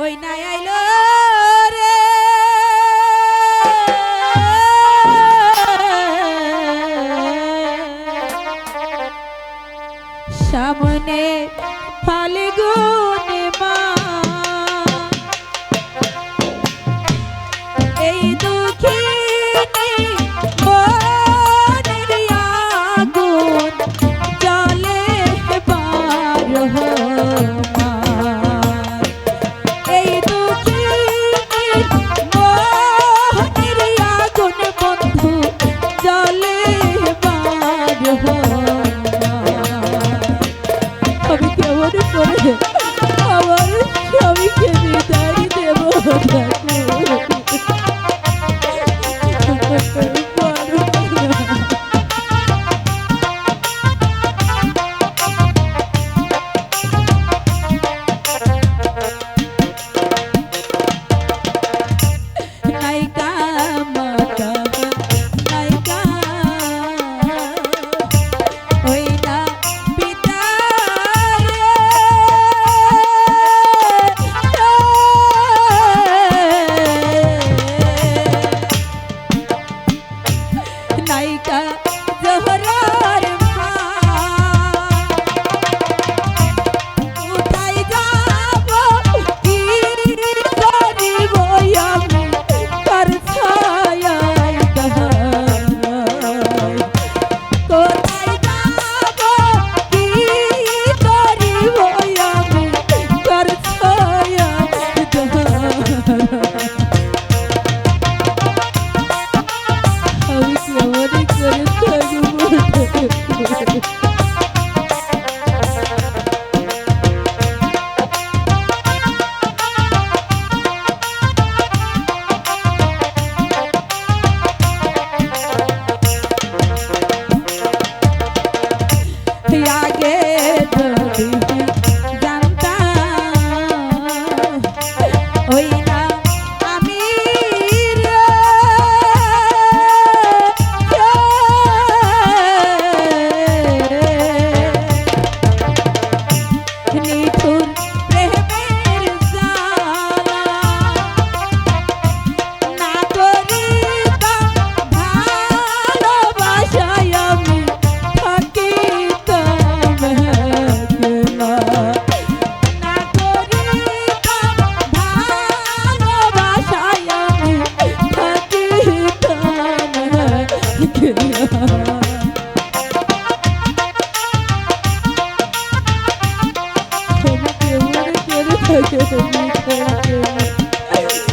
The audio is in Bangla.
ওই নাই আইলো। আমি কেমন করে আমার স্বামীকে বিদায় অনেক করে থাকব Thank you.